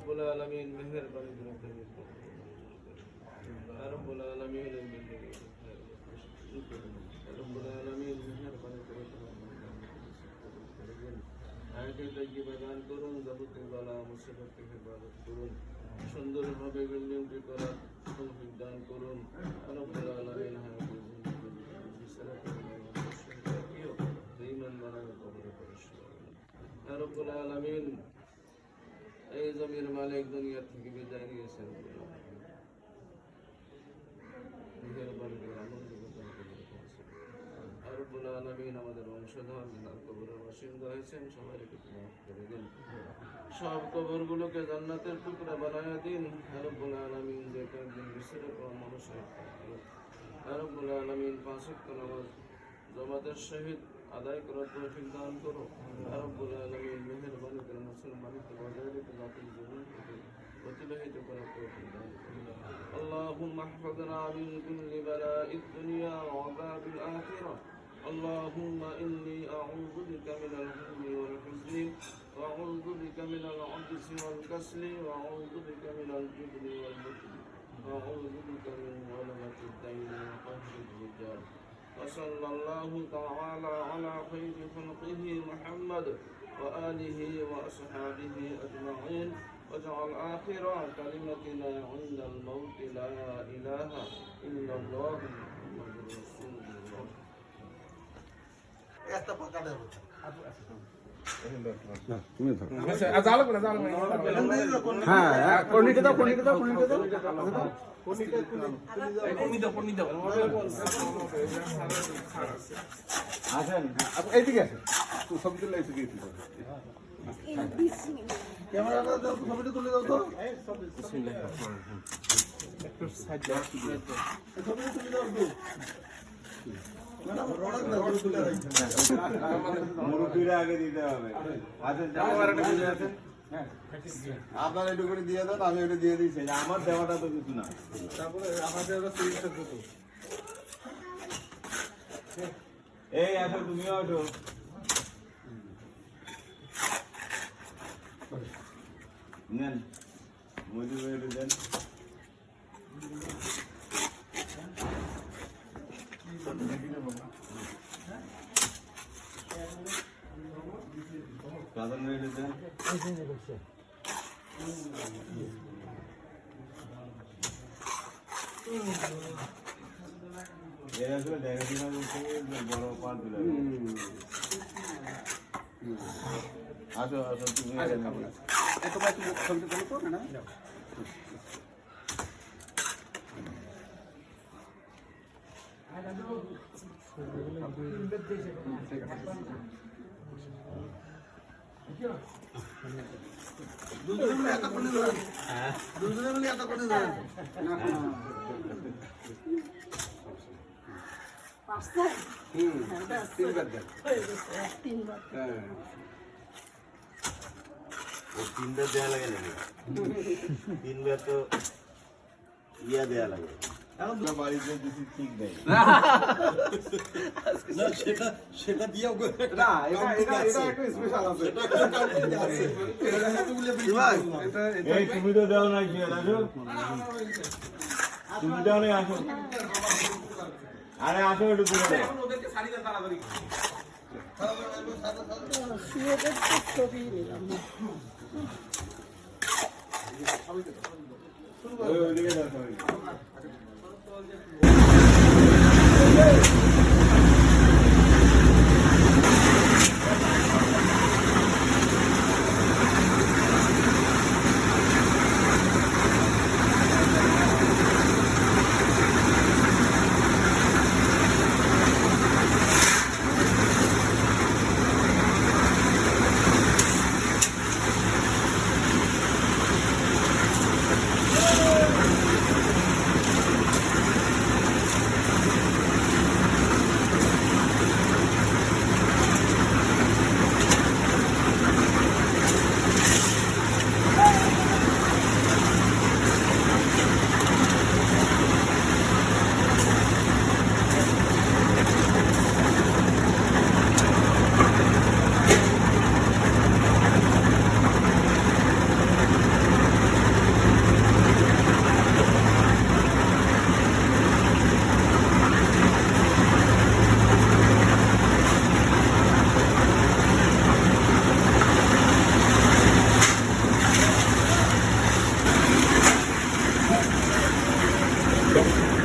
রব্বুল আলামিন মেহেরবানি করে রব্বুল আলামিন রব্বুল আলামিন মেহেরবানি করে আয়াতে তাইয়্যিবা দান করুন, যাবতীয় বালা মুসিবত থেকে হেফাজত করুন। সুন্দরভাবে বিল্ডিংটি করার তৌফিক দান করুন। রব্বুল আলামিন ইমান বানানো কবরে পরিষ্কার রব্বুল আলামিন এই জমির মালিক দুনিয়া থেকে বিদায় নিয়েছেন। জান্নাতের টুকরা বানায় দিন। আলামিন, যে কয়েকদিন রব্বুল আলামিন, পাঁচ নামাজ জমাতের সহিত আদায় করার তৌফিক দান করো। রব্বুল আলামিন মেহেরবানি করে মুসলমানকে বজায় اللهم احفظنا من كل بلاء الدنيا وعذاب الآخرة. اللهم إني أعوذ بك من الهم والحزن وأعوذ بك من العجز والكسل وأعوذ بك من الجبن والبخل وأعوذ بك من غلبة الدين وقهر الرجال. وصلى الله تعالى على خير خلقه محمد وآله وأصحابه أجمعين. واجعل آخر كلمتنا عند الموت لا إله إلا الله محمد رسول الله একটা পাকাটা হচ্ছে তুমি ধরো কোন হ্যাঁ কর্নিকে দাও কর্নিকে দাও কর্নিকে দাও আসেন আপনি এইদিকে আসেন সব তুলে এইদিকে এইদিকে ক্যামেরাটা দাও ছবিটা তুলে দাও তো ছবিটা তুলে দাও তো ম্যাডাম দাও তুলে মুরব্বীরা আগে দিতে হবে আচ্ছা আছেন আপনার একটু করে দিয়ে দেন আমি ওটা দিয়ে দিচ্ছি আমার দেওয়াটা তো কিছু না। তারপরে আমাদের এই আসো তুমিও ওঠো। নেন মজুর একটু দেন সাধারণ একটু দেন এরা তো দেখাশোনা করতে গিয়ে বড় পার দিল আসো আসো তুমি তোমার ছবিটা তোলো তো না দুজনে মিলে একটা করে ধরেন দুজনে মিলে একটা করে ধরেন হুম তিনবার দেন। হ্যাঁ। তিনবার দেওয়া লাগে নাকি তিনবার তো ইয়া দেওয়া লাগে। না সেটা দিয়েও না এটা স্পেশাল আছে। তুমি তো দেওয়া নাই কি তুমি দাও নাই আসো। আরে আসো একটু দূরে। দাও 어, 여기다 Yes.